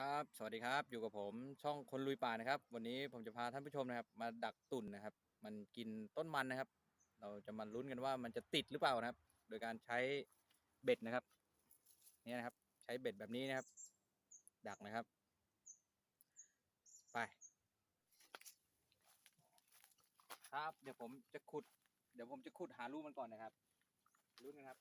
ครับ สวัสดีครับ อยู่กับผมช่องคนลุยป่านะครับ วันนี้ผมจะพาท่านผู้ชมนะครับ มาดักตุ่นนะครับ มันกินต้นมันนะครับ เราจะมาลุ้นกันว่ามันจะติดหรือเปล่านะครับ โดยการใช้เบ็ดนะครับ นี่นะครับ ใช้เบ็ดแบบนี้นะครับ ดักนะครับ ไป ครับ เดี๋ยวผมจะขุด เดี๋ยวผมจะขุดหาลูกมันก่อนนะครับลุ้นกันครับ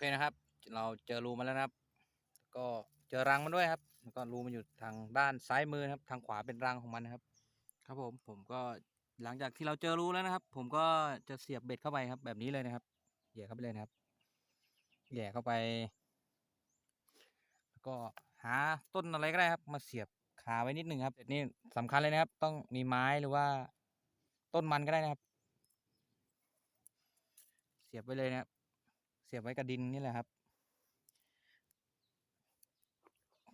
เคนะครับ เราเจอรูมันแล้วนะครับ ก็เจอรังมันด้วยครับแล้วก็รูมันอยู่ทางด้านซ้ายมือนะครับ ทางขวาเป็นรังของมันนะครับ ครับผมผมก็หลังจากที่เราเจอรูแล้วนะครับ ผมก็จะเสียบเบ็ดเข้าไปครับ แบบนี้เลยนะครับแหย่เข้าไปเลยนะครับแหย่เข้าไป แล้วก็หาต้นอะไรก็ได้ครับ มาเสียบคาไว้นิดหนึ่งครับเบ็ดนี่สำคัญเลยนะครับ ต้องมีไม้หรือว่าต้นมันก็ได้นะครับ เสียบไว้เลยนะครับ เสียบไว้กับดินนี่แหละครับ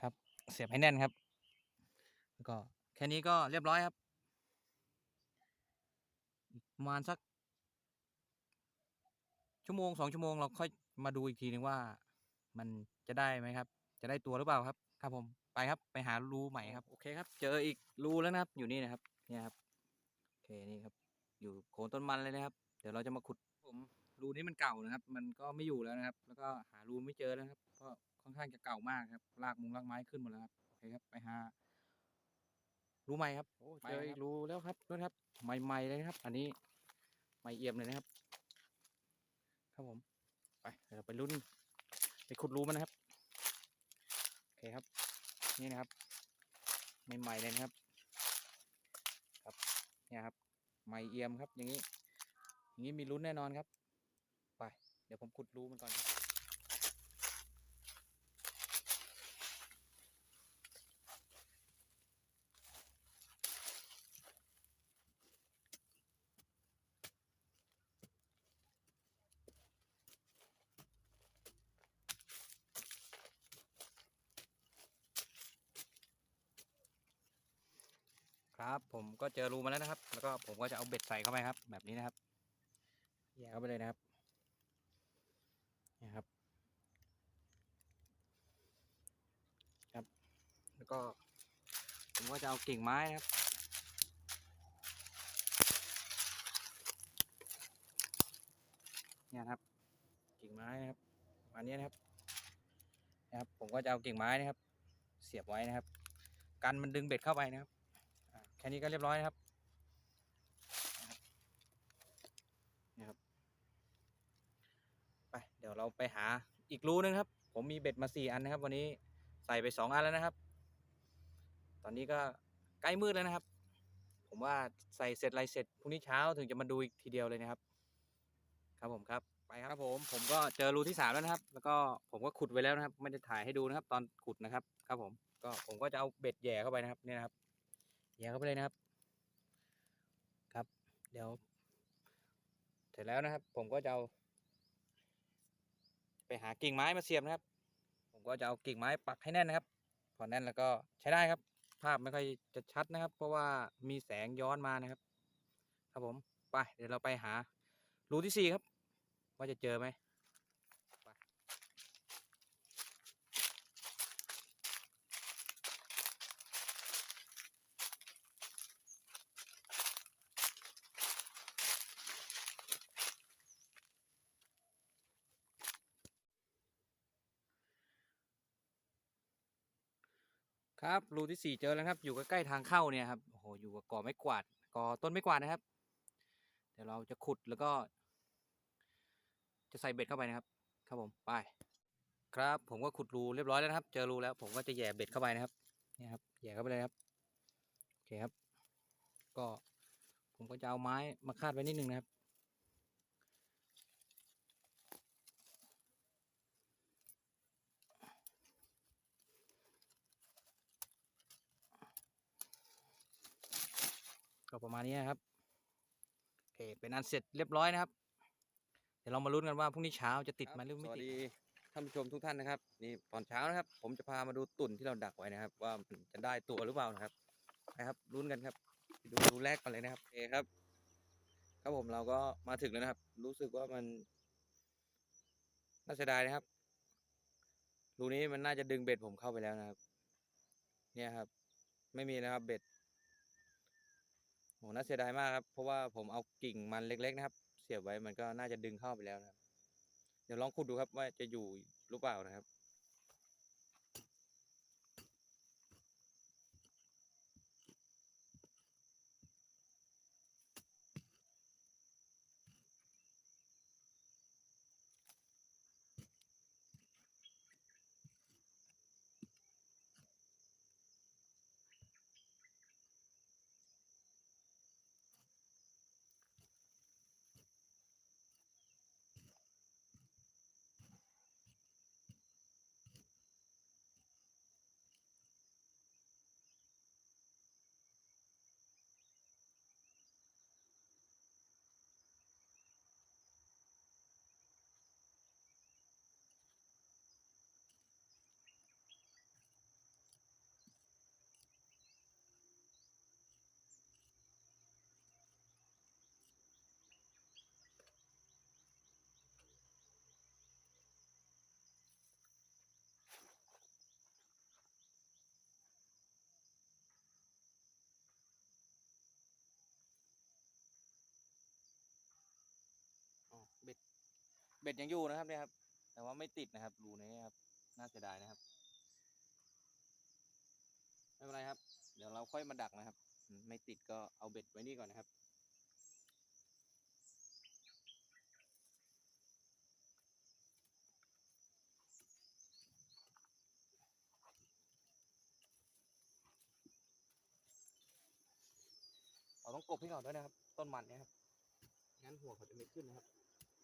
ครับ เสียบให้แน่นครับ ก็แค่นี้ก็เรียบร้อยครับประมาณสัก ชั่วโมงสองชั่วโมงเราค่อยมาดูอีกทีนึงว่า มันจะได้ไหมครับ จะได้ตัวหรือเปล่าครับ ครับผมไปครับ ไปหารูใหม่ครับ โอเคครับ เจออีกรูแล้วนะครับ อยู่นี่นะครับ เนี่ยครับ โอเคนี่ครับ อยู่โคนต้นมันเลยนะครับ เดี๋ยวเราจะมาขุดผม รูนี้มันเก่านะครับ มันก็ไม่อยู่แล้วนะครับ แล้วก็หารูไม่เจอแล้วนะครับ เพราะค่อนข้างจะเก่ามากครับ รากมุงรากไม้ขึ้นหมดแล้วครับโอเคครับ ไปหา รูใหม่ครับโอ้เจออีกรูแล้วครับนู่นครับ ใหม่ๆเลยนะครับ อันนี้ใหม่เอี่ยมเลยนะครับ ครับผม ไปเดี๋ยวเราไปลุ้น ไปขุดรูมันนะครับ โอเคครับ นี่นะครับ ใหม่ๆเลยนะครับ ครับ เนี่ยครับ ใหม่เอี่ยมครับ อย่างนี้ อย่างนี้มีลุ้นแน่นอนครับ ไป เดี๋ยวผมขุดรูมันก่อนครับครับผมก็เจอรูมาแล้วนะครับ แล้วก็ผมก็จะเอาเบ็ดใส่เข้าไปครับ แบบนี้นะครับแย่เข้าไปเลยนะครับ นี่ครับ ครับ แล้วก็ผมก็จะเอากิ่งไม้นะครับ เนี่ยครับ กิ่งไม้นะครับประมาณนี้นะครับ นะครับ ผมก็จะเอากิ่งไม้นะครับ เสียบไว้นะครับ กันมันดึงเบ็ดเข้าไปนะครับ แค่นี้ก็เรียบร้อยนะครับ ไป เดี๋ยวเราไปหาอีกรูนึงครับ ผมมีเบ็ดมาสี่อันนะครับ วันนี้ใส่ไปสองอันแล้วนะครับ ตอนนี้ก็ใกล้มืดแล้วนะครับ ผมว่าใส่เสร็จไรเสร็จพรุ่งนี้เช้าถึงจะมาดูอีกทีเดียวเลยนะครับ ครับผมครับไปครับผมผมก็เจอรูที่สามแล้วนะครับ แล้วก็ผมก็ขุดไว้แล้วนะครับไม่ได้ถ่ายให้ดูนะครับ ตอนขุดนะครับ ครับผมก็ผมก็จะเอาเบ็ดแย่เข้าไปนะครับเนี่ยนะครับแย่เข้าไปเลยนะครับ ครับ เดี๋ยว เสร็จแล้วนะครับ ผมก็จะเอา ไปหากิ่งไม้มาเสียบนะครับ ผมก็จะเอากิ่งไม้ปักให้แน่นนะครับ พอแน่นแล้วก็ใช้ได้ครับ ภาพไม่ค่อยจะชัดนะครับ เพราะว่ามีแสงย้อนมานะครับ ครับผมไปเดี๋ยวเราไปหารูที่สี่ครับ ว่าจะเจอไหม ครับรูที่สี่เจอแล้วครับ อยู่ใกล้ๆทางเข้าเนี่ยครับโอ้โหอยู่กับกอไม้กวาดกอต้นไม้กวาดนะครับ เดี๋ยวเราจะขุดแล้วก็ จะใส่เบ็ดเข้าไปนะครับ ครับผมไป ครับ ผมก็ขุดรูเรียบร้อยแล้วนะครับ เจอรูแล้ว ผมก็จะแย่เบ็ดเข้าไปนะครับนี่ครับแย่เข้าไปเลยครับโอเคครับ ก็ผมก็จะเอาไม้มาคาดไว้นิดนึงนะครับ ก็ประมาณนี้นะครับโอเคเป็นอันเสร็จเรียบร้อยนะครับ เดี๋ยวเรามาลุ้นกันว่าพรุ่งนี้เช้าจะติดไหมหรือไม่สวัสติดดีท่านผู้ชมทุกท่านนะครับนี่ตอนเช้านะครับ ผมจะพามาดูตุ่นที่เราดักไว้นะครับ ว่ามันจะได้ตัวหรือเปล่านะครับนะครับลุ้นกันครับไปดูรูแรกกันเลยนะครับโอเคครับ ครับผมเราก็มาถึงแล้วนะครับ รู้สึกว่ามันน่าเสียดายนะครับรูนี้มันน่าจะดึงเบ็ดผมเข้าไปแล้วนะครับ เนี่ยครับ ไม่มีนะครับเบ็ด โหน่าเสียดายมากครับ เพราะว่าผมเอากิ่งมันเล็ก ๆ นะครับ เสียบไว้มันก็น่าจะดึงเข้าไปแล้วนะครับ เดี๋ยวลองขุดดูครับว่าจะอยู่หรือเปล่านะครับ บ็ดยังอยู่นะครับเนี่ยครับ แต่ว่าไม่ติดนะครับรูนี้ครับ น่าเสียดายนะครับ ไม่เป็นไรครับ เดี๋ยวเราค่อยมาดักนะครับ ไม่ติดก็เอาเบ็ดไว้นี่ก่อนนะครับเราต้องกบให้ก่อนด้วยนะครับ ต้นมันเนี่ยครับงั้นหัวเขาจะไม่ขึ้นนะครับ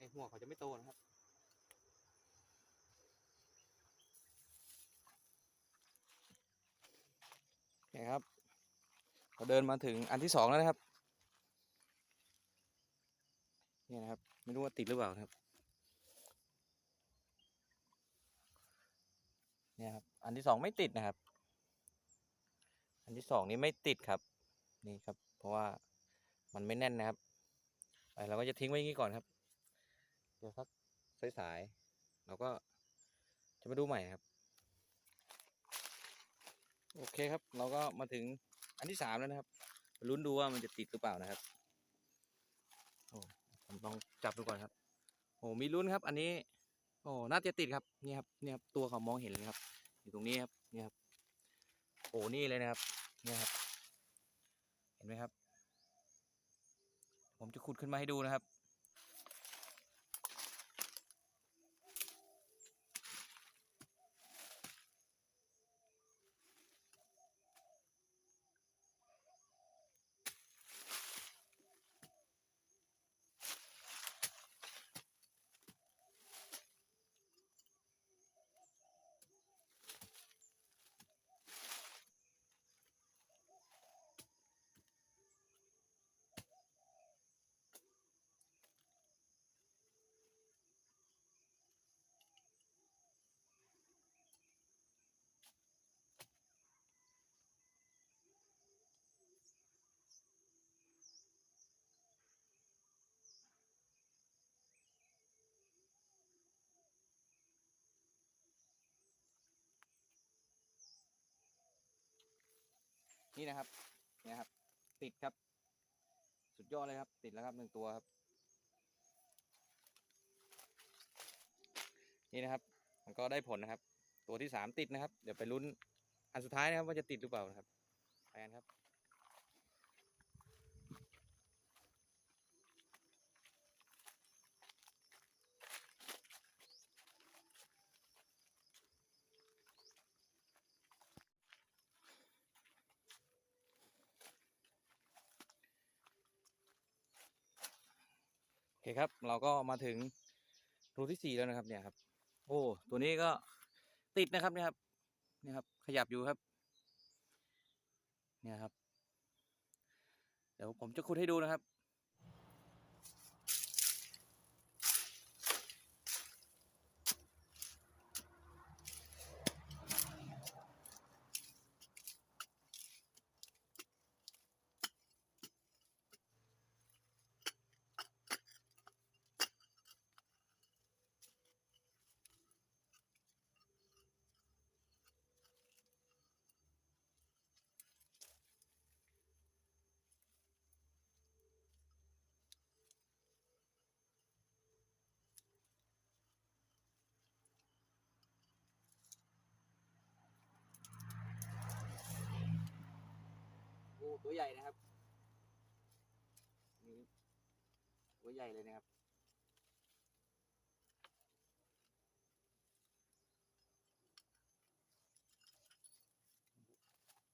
อหัวเขาจะไม่โตนะครับ นี่ครับเราเดินมาถึงอันที่สองแล้วนะครับ นี่นะครับ ไม่รู้ว่าติดหรือเปล่านะครับ เนี่ยครับ อันที่สองไม่ติดนะครับ อันที่สองนี้ไม่ติดครับ นี่ครับ เพราะว่ามันไม่แน่นนะครับไปเราก็จะทิ้งไว้อย่างนี้ก่อนครับ เดี๋ยวสักสายๆเราก็จะมาดูใหม่ครับ โอเคครับ เราก็มาถึงอันที่สามแล้วนะครับลุ้นดูว่ามันจะติดหรือเปล่านะครับโอ้ผมต้องจับดูก่อนครับ โอ้มีลุ้นครับ อันนี้ โอ้น่าจะติดครับนี่ครับนี่ครับตัวเขามองเห็นเลยครับ อยู่ตรงนี้ครับนี่ครับ โอ้นี่เลยนะครับนี่ครับ เห็นไหมครับ ผมจะขุดขึ้นมาให้ดูนะครับ นี่นะครับเนี่ยครับ ติดครับ สุดยอดเลยครับ ติดแล้วครับหนึ่งตัวครับ นี่นะครับ มันก็ได้ผลนะครับ ตัวที่สามติดนะครับ เดี๋ยวไปลุ้นอันสุดท้ายนะครับว่าจะติดหรือเปล่านะครับไปกันครับ คครับ เราก็มาถึงรูที่สี่แล้วนะครับ เนี่ยครับ โอ้ ตัวนี้ก็ติดนะครับเนี่ยครับ เนี่ยครับ ขยับอยู่ครับ เนี่ยครับ เดี๋ยวผมจะขุดให้ดูนะครับ ตัวใหญ่นะครับนี่ตัวใหญ่เลยนะครับ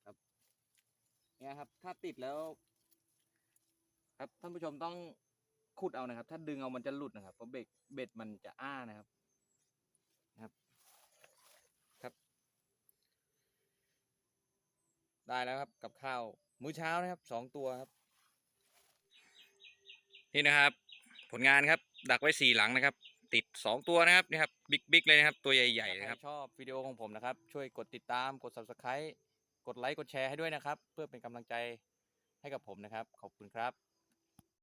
ครับเนี่ยครับ ถ้าติดแล้ว ครับท่านผู้ชมต้องขุดเอานะครับ ถ้าดึงเอามันจะหลุดนะครับเพราะเบ็ดเบ็ดมันจะอ้านะครับนะครับ ครับ ได้แล้วครับกับข้าวมื้อเช้านะครับสองตัวครับ นี่นะครับ ผลงานครับ ดักไว้สี่หลังนะครับ ติดสองตัวนะครับนี่ครับบิ๊กบิ๊กเลยนะครับ ตัวใหญ่ๆนะครับชอบวิดีโอของผมนะครับ ช่วยกดติดตามกด subscribe กดไลค์กดแชร์ให้ด้วยนะครับ เพื่อเป็นกำลังใจให้กับผมนะครับ ขอบคุณครับ